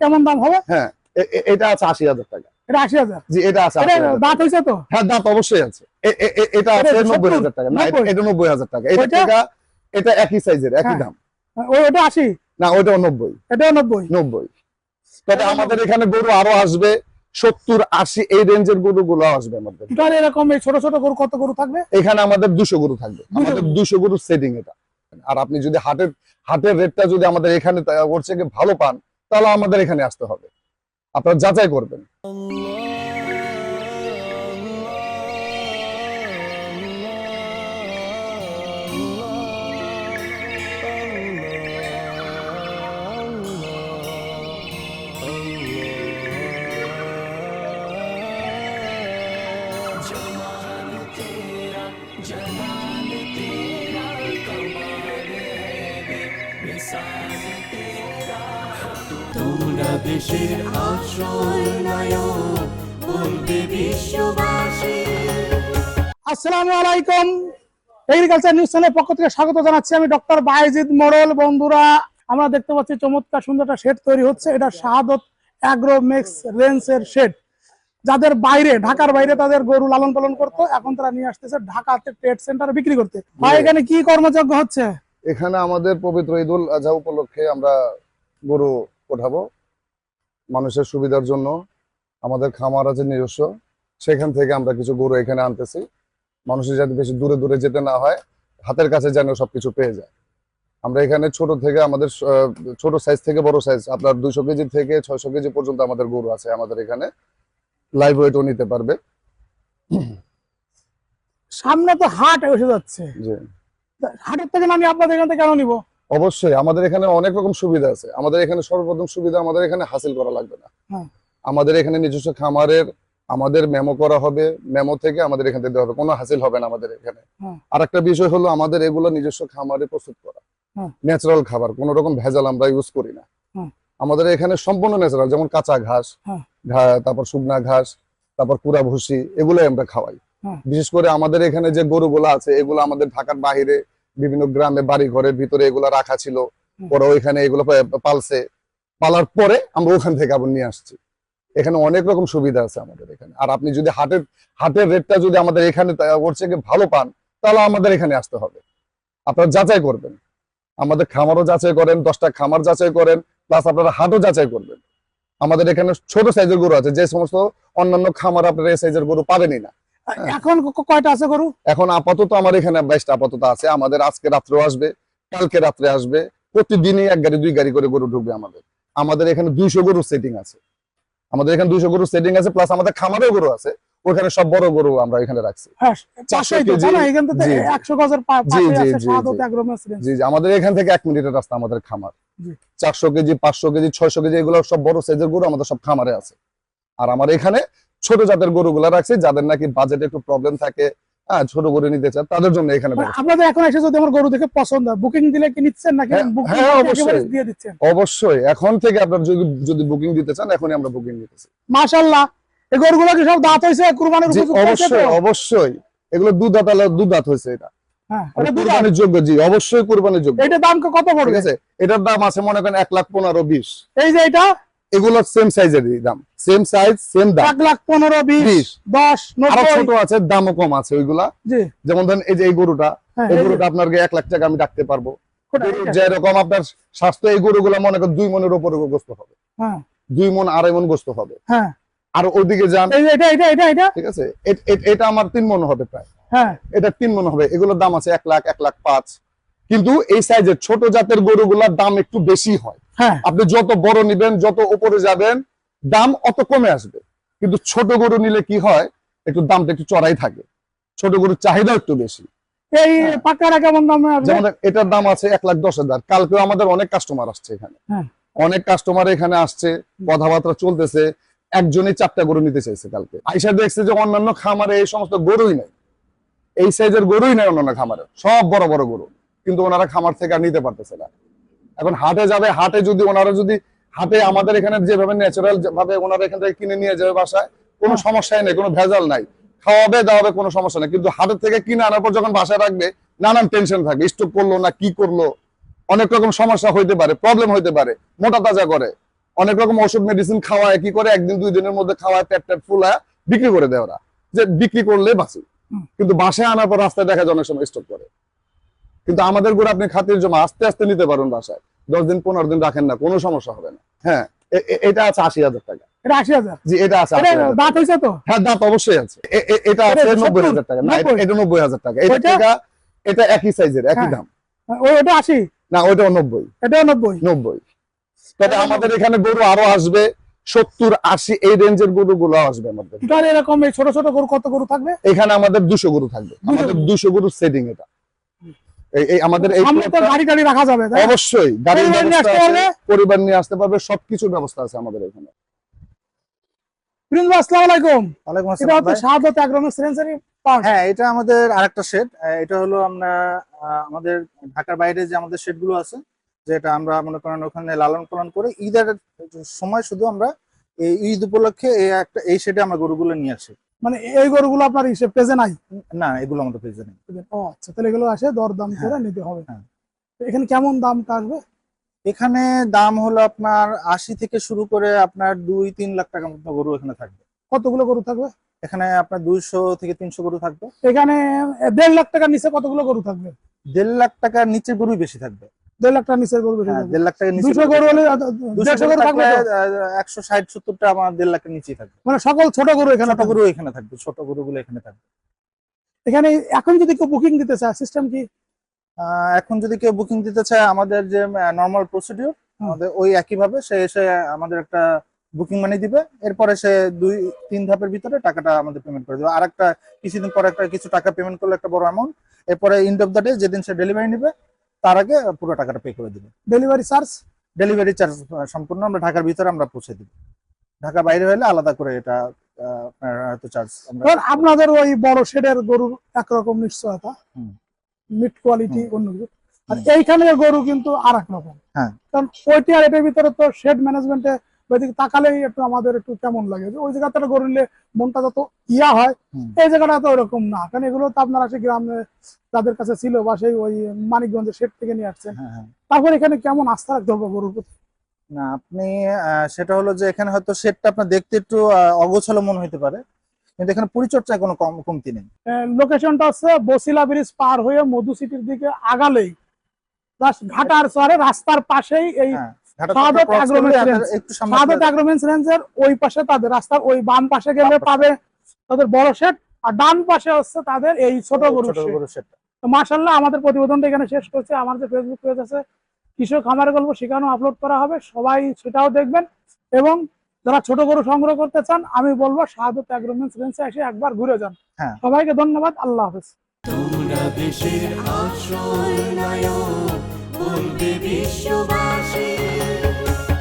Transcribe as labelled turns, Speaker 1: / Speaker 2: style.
Speaker 1: কেমন দাম হবে?
Speaker 2: হ্যাঁ এটা আছে আশি হাজার টাকা।
Speaker 1: এটা আশি হাজার?
Speaker 2: জি এটা আছে
Speaker 1: দাঁত হয়েছে তো?
Speaker 2: হ্যাঁ দাঁত অবশ্যই আছে। এ- এ- এ- এটা
Speaker 1: এটা
Speaker 2: আছে নব্বই হাজার টাকা। না এটা-
Speaker 1: নব্বই?
Speaker 2: হাজার টাকা। এটা টাকা এটা একই সাইজের একই। দাম।
Speaker 1: ওটা আশি?
Speaker 2: না ওইটাও নব্বই।
Speaker 1: এটাও নব্বই?
Speaker 2: নব্বই। তবে আমাদের এখানে গরু আরও আসবে সত্তর আশি এই রেঞ্জের গরু গুলো আসবে আমাদের।
Speaker 1: এরকম এই ছোট ছোট গরু কত গরু থাকবে?
Speaker 2: এখানে আমাদের দুশো গরু থাকবে। আমাদের দুশো গরু সেটিং এটা। আর আপনি যদি হাটের হাটের রেটটা যদি আমাদের এখানে ওর থেকে ভালো পান তাহলে আমাদের এখানে আসতে হবে। আপনারা যাচাই করবেন।
Speaker 3: দেশের আশ্রয় নায়ক বলবে বিশ্ববাসী।
Speaker 1: আসসালামু আলাইকুম। এগ্রিকালচার নিউজ চ্যানেলের পক্ষ থেকে স্বাগত জানাচ্ছি আমি ডক্টর বাইজিদ মোড়ল। বন্ধুরা আমরা দেখতে পাচ্ছি চমৎকার সুন্দর একটা শেড তৈরি হচ্ছে। এটা শাহাদত অ্যাগ্রোমেক্স রেঞ্জের শেড যাদের বাইরে ঢাকার বাইরে তাদের গরু লালন পালন করতো এখন তারা নিয়ে আসতেছে ঢাকাতে ট্রেড সেন্টারে বিক্রি করতে। ভাই এখানে কি কর্মযজ্ঞ হচ্ছে?
Speaker 2: এখানে আমাদের পবিত্র ঈদুল আজহা উপলক্ষে আমরা গরু ওঠাবো। মানুষের সুবিধার জন্য আমাদের খামার আছে নিজস্ব সেখান থেকে আমরা কিছু গরু এখানে আনতেছি। মানুষের যাতে বেশি দূরে দূরে যেতে না হয় হাতের কাছে যেন সবকিছু পেয়ে যায়। আমরা এখানে ছোট থেকে আমাদের ছোট সাইজ থেকে বড় সাইজ আপনার দুশো কেজি থেকে ছয়শো কেজি পর্যন্ত আমাদের গরু আছে আমাদের এখানে। লাইভ ওয়েটও নিতে পারবে।
Speaker 1: সামনে তো হাট এসে যাচ্ছে। হাটের থেকে আমি আপনাদের এখান থেকে কেন নিবো।
Speaker 2: অবশ্যই আমাদের এখানে অনেক রকম সুবিধা আছে আমাদের এখানে সর্বপ্রথম সুবিধা আমাদের এখানে হাসিল করা লাগবে না
Speaker 1: হ্যাঁ।
Speaker 2: আমাদের এখানে নিজস্ব খামারের আমাদের মেমো করা হবে মেমো থেকে আমাদের এখান দেওয়া হবে কোনো হাসিল হবে না আমাদের এখানে
Speaker 1: হ্যাঁ।
Speaker 2: আর একটা বিষয় হলো আমাদের এগুলো নিজস্ব খামারে প্রস্তুত করা। ন্যাচারাল খাবার কোনো রকম ভেজাল আমরা ইউজ করি না
Speaker 1: হ্যাঁ।
Speaker 2: আমাদের এখানে সম্পূর্ণ ন্যাচারাল যেমন কাঁচা ঘাস। তারপর শুকনা ঘাস তারপর কুড়া ভুসি এগুলোই আমরা খাওয়াই। বিশেষ করে আমাদের এখানে যে গরুগুলো আছে এগুলো আমাদের ঢাকার বাইরে বিভিন্ন গ্রামে বাড়ি ঘরের ভিতরে এগুলো রাখা ছিল। পরে ওইখানে এগুলো পালছে। পালার পরে আমরা ওখান থেকে আবার নিয়ে আসছি। এখানে অনেক রকম সুবিধা আছে আমাদের এখানে। আর আপনি যদি হাটের হাটের রেটটা যদি আমাদের এখানে ওর থেকে ভালো পান তাহলে আমাদের এখানে আসতে হবে। আপনারা যাচাই করবেন। আমাদের খামারও যাচাই করেন দশটা খামার যাচাই করেন প্লাস আপনারা হাটও যাচাই করবেন। আমাদের এখানে ছোট সাইজের গরু আছে। যে সমস্ত অন্যান্য খামার আপনারা এই সাইজের গরু পাবেনই না।
Speaker 1: এখন ক- ক- কয়টা আছে গরু?
Speaker 2: এখন আপাতত আমার এখানে বাইশটা আপাতত আছে। আমাদের আজকে রাত্রেও আসবে কালকে রাত্রে আসবে। প্রতিদিনই এক গাড়ি দুই গাড়ি করে গরু ঢুকবে আমাদের। আমাদের এখানে দুইশো গরু সেটিং আছে। আমাদের এখানে দুইশো গরু সেটিং আছে প্লাস আমাদের খামারেও গরু আছে। ওখানে সব বড় গরু আমরা এখানে রাখছি।
Speaker 1: হ্যাঁ? এখান।
Speaker 2: জি জি। আমাদের এখান থেকে এক মিনিটের রাস্তা আমাদের খামার। চারশো কেজি পাঁচশো কেজি ছয়শো কেজি এগুলো সব বড় সাইজের গরু আমাদের সব খামারে আছে। আর আমার এখানে ছোট জাতের গরুগুলা রাখছি যাদের নাকি বাজেটে একটু প্রবলেম থাকে হ্যাঁ ছোট গরু নিতে চান তাদের জন্য এখানে
Speaker 1: আপনাদের এখন এসে যদি আমার গরু দেখে পছন্দ হয় বুকিং দিলে কি নিচ্ছেন নাকি
Speaker 2: হ্যাঁ, হ্যাঁ, অবশ্যই।
Speaker 1: দিয়ে দিচ্ছেন?
Speaker 2: অবশ্যই। এখন থেকে আপনার যদি যদি বুকিং দিতে চান এখনই আমরা বুকিং দিতেছি।
Speaker 1: মাশাআল্লাহ। এই গরুগুলো কি সব দাঁত হয়েছে কুরবানির উপযুক্ত
Speaker 2: অবশ্যই অবশ্যই। এগুলো দুধ দাঁত আলা- দুধ দাঁত হয়েছে এটা।
Speaker 1: হ্যাঁ এটা
Speaker 2: কুরবানির যোগ্য জি অবশ্যই কুরবানির যোগ্য
Speaker 1: এইটা দাম কত পড়বে?
Speaker 2: এটার দাম আছে মনে করেন এক লাখ পনেরো বিশ।
Speaker 1: এই যে এটা?
Speaker 2: এগুলো সেম সাইজেরই দাম। সেম সাইজ সেম দাম।
Speaker 1: এক লাখ পনেরো বিশ
Speaker 2: বিশ।
Speaker 1: দশ আরও
Speaker 2: ছোট আছে দামও কম আছে ওইগুলা।
Speaker 1: জি।
Speaker 2: যেমন ধরেন এই যে এই গরুটা
Speaker 1: হ্যাঁ
Speaker 2: এই গরুটা আপনার এক লাখ টাকা আমি রাখতে পারব। যেরকম আপনার স্বাস্থ্য এই গরুগুলা মনে করেন দুই মনের উপরে গোস্ত হবে।
Speaker 1: হ্যাঁ।
Speaker 2: দুই মন আড়াই মন গোস্ত হবে।
Speaker 1: হ্যাঁ।
Speaker 2: আর ওইদিকে যান।
Speaker 1: এটা এটা এটা এটা।
Speaker 2: ঠিক আছে? এটা আমার তিন মন হবে প্রায়।
Speaker 1: হ্যাঁ।
Speaker 2: এটা তিন মন হবে। এগুলোর দাম আছে এক লাখ এক লাখ পাঁচ। কিন্তু এই সাইজের ছোট জাতের গরুগুলার দাম একটু বেশি হয়।
Speaker 1: হ্যাঁ।
Speaker 2: আপনি যত বড় নিবেন যত উপরে যাবেন দাম অত কমে আসবে। কিন্তু ছোট গরু নিলে কি হয়? একটু দামটা একটু চড়াই থাকে। ছোট গরুর চাহিদা একটু বেশি।
Speaker 1: এই। কেমন দামে
Speaker 2: যেমন এটার দাম আছে এক লাখ দশ হাজার। কালকেও আমাদের অনেক কাস্টমার আসছে এখানে।
Speaker 1: হ্যাঁ।
Speaker 2: অনেক কাস্টমার এখানে আসছে কথাবার্তা চলতেছে। একজনই চারটা গরু নিতে চাইছে কালকে। আইসা দেখছে যে অন্যান্য খামারে এই সমস্ত গরুই নেই। এই সাইজের গরুই নেই অন্যান্য খামারে। সব বড় বড় গরু। কিন্তু ওনারা খামার থেকে আর নিতে পারতেছে না। এখন হাটে যাবে হাটে যদি ওনারা যদি হাটে আমাদের এখানে যেভাবে ন্যাচারাল ভাবে ওনারা এখান থেকে কিনে নিয়ে যাবে বাসায় কোনো সমস্যাই নেই কোনো ভেজাল নাই। খাওয়াবে দাওয়াবে কোনো সমস্যা নেই। কিন্তু হাটের থেকে কিনে আনার পর যখন বাসায় রাখবে নানান টেনশন থাকবে স্টক করল না কি করল? অনেক রকম সমস্যা হইতে পারে প্রবলেম হইতে পারে মোটা তাজা করে। অনেক রকম ওষুধ মেডিসিন খাওয়ায় কি করে? একদিন দুই দিনের মধ্যে খাওয়ায় পেট টেট ফুলায় বিক্রি করে দেয় ওরা। যে বিক্রি করলে বাঁচি। কিন্তু বাসায় আনার পর রাস্তায় দেখা যায় অনেক সময় স্টক করে। কিন্তু আমাদের গরু আপনি খাতির জমা আস্তে আস্তে নিতে পারেন বাসায়। দশ দিন পনেরো দিন রাখেন না কোনো সমস্যা হবে না। হ্যাঁ এটা আছে আশি হাজার টাকা।
Speaker 1: এটা আশি হাজার?
Speaker 2: জি এটা আছে
Speaker 1: দাঁত হয়েছে তো?
Speaker 2: হ্যাঁ দাঁত অবশ্যই আছে। এ- এ- এটা
Speaker 1: এটা
Speaker 2: আছে নব্বই হাজার টাকা। না এটা-
Speaker 1: নব্বই?
Speaker 2: এটা নব্বই হাজার টাকা। এটা এটা একই সাইজের একই। দাম।
Speaker 1: ওই আশি?
Speaker 2: না ওইটাও নব্বই।
Speaker 1: এটাও নব্বই?
Speaker 2: নব্বই। তবে আমাদের এখানে গরু আরও আসবে সত্তর আশি এই রেঞ্জের গরু গুলো আসবে আমাদের।
Speaker 1: এরকম ছোট ছোট গরু কত গরু থাকবে?
Speaker 2: এখানে আমাদের দুশো গরু থাকবে। আমাদের দুশো গরু সেটিং এটা। এই- আমাদের এই
Speaker 1: সামনে গাড়ি রাখা যাবে
Speaker 2: অবশ্যই
Speaker 1: পরিবার নিয়ে আসতে পারবে?
Speaker 2: সবকিছুর ব্যবস্থা আছে আমাদের এখানে।
Speaker 4: হ্যাঁ এটা আমাদের আরেকটা শেড এটা হলো আমরা আমাদের ঢাকার বাইরে যে আমাদের শেডগুলো আছে যেটা আমরা মনে করেন ওখানে লালন পালন করে ঈদের সময় শুধু আমরা এই ঈদ উপলক্ষে এই একটা এই শেডে আমরা গরুগুলো নিয়ে আসি।
Speaker 1: মানে এই গরুগুলো আপনার হিসেবে পেজে নাই?
Speaker 4: না এগুলো আমাদের পেজে নেই।
Speaker 1: ও আচ্ছা তাহলে এগুলো আসে দর দাম করে নিতে হবে।
Speaker 4: হ্যাঁ।
Speaker 1: তো এখানে কেমন দাম আসবে?
Speaker 4: এখানে দাম হলো আপনার আশি থেকে শুরু করে আপনার দুই তিন লাখ টাকার মতো গরু এখানে থাকবে।
Speaker 1: কতগুলো গরু থাকবে?
Speaker 4: এখানে আপনার দুইশো থেকে তিনশো গরু থাকবে।
Speaker 1: এখানে দেড় লাখ টাকার নিচে কতগুলো গরু থাকবে?
Speaker 4: দেড় লাখ টাকার নিচে গরুই বেশি থাকবে।
Speaker 1: দেড় লাখ টাকার নিচে গরু বেশি
Speaker 4: হ্যাঁ
Speaker 1: থাকবে
Speaker 4: দেড় লাখ টাকার
Speaker 1: দুশো গরু হলে দেড়শো গরু থাকবে
Speaker 4: একশো ষাট সত্তরটা আমার দেড় লাখের নিচেই থাকবে।
Speaker 1: মানে সকল ছোট গরু এখানে
Speaker 4: ছোট
Speaker 1: থাকবে।
Speaker 4: গরু এখানে থাকবে ছোট গরুগুলো এখানে থাকবে।
Speaker 1: এখানে এখন যদি কেউ বুকিং দিতে চায় সিস্টেম কি?
Speaker 4: এখন যদি কেউ বুকিং দিতে চায় আমাদের যে নর্মাল প্রসিডিউর
Speaker 1: হুম।
Speaker 4: আমাদের ওই একইভাবে সে এসে আমাদের একটা বুকিং মানি দিবে এরপরে সে দুই তিন ধাপের ভিতরে টাকাটা আমাদের পেমেন্ট করে দেবে। আর একটা কিছুদিন পরে একটা কিছু টাকা পেমেন্ট করলে একটা বড় অ্যামাউন্ট এরপরে ইন্ড অফ দ্য ডে যেদিন সে ডেলিভারি নেবে তার আগে পুরো টাকাটা পে করে দিবে।
Speaker 1: ডেলিভারি চার্জ
Speaker 4: ডেলিভারি চার্জ সম্পূর্ণ আমরা ঢাকার ভিতরে আমরা পৌঁছে দিব। ঢাকা বাইরে হলে আলাদা করে এটা হয়তো চার্জ
Speaker 1: আপনাদের ওই বড় শেডের গরুর একরকম নিশ্চয়তা।
Speaker 4: মিড
Speaker 1: মিট কোয়ালিটি অন্য আর
Speaker 4: হুম।
Speaker 1: এইখানে গরু কিন্তু আর এক রকম।
Speaker 4: হ্যাঁ।
Speaker 1: কারণ ওইটি আর এটার ভিতরে তো শেড ম্যানেজমেন্টে ওইদিকে তাকালেই একটু আমাদের একটু কেমন লাগে। ওই জায়গাতে একটা গরু নিলে মনটা যত ইয়া হয় এই জায়গাটা তো ওরকম না। কারণ এগুলো তো আপনারা সেই গ্রামে তাদের কাছে ছিল বা সেই ওই মানিকগঞ্জের শেড থেকে নিয়ে আসছেন
Speaker 4: হ্যাঁ হ্যাঁ।
Speaker 1: তারপর এখানে কেমন আস্থা রাখতে হবে গরুর প্রতি?
Speaker 4: না আপনি সেটা হলো যে এখানে হয়তো শেডটা আপনার দেখতে একটু অগোছালো মনে হইতে পারে। কিন্তু এখানে পরিচর্যায় কোনো কম কমতি নেই।
Speaker 1: লোকেশনটা হচ্ছে বসিলা ব্রিজ পার হয়ে মধু সিটির দিকে আগালেই। ঘাটার চরে রাস্তার পাশেই এই রেঞ্জের ওই পাশে তাদের রাস্তার ওই বাম পাশে গেলে পাবে তাদের বড় শেড আর ডান পাশে হচ্ছে তাদের এই ছোট গরু
Speaker 4: ছোট গরুর শেডটা
Speaker 1: আমাদের প্রতিবেদনটা এখানে শেষ করছে। আমার যে ফেসবুক পেজ আছে কৃষক খামারের গল্প সেখানেও আপলোড করা হবে। সবাই সেটাও দেখবেন। এবং যারা ছোট গরু সংগ্রহ করতে চান আমি বলব শাহাদত অ্যাগ্রোমেন্টস রেঞ্জে এসে একবার ঘুরে যান।
Speaker 4: হ্যাঁ।
Speaker 1: সবাইকে ধন্যবাদ। আল্লাহ হাফেজ।
Speaker 3: তোমরা দেশের আশ্রয় নায়ক বলবে বিশ্ববাসী।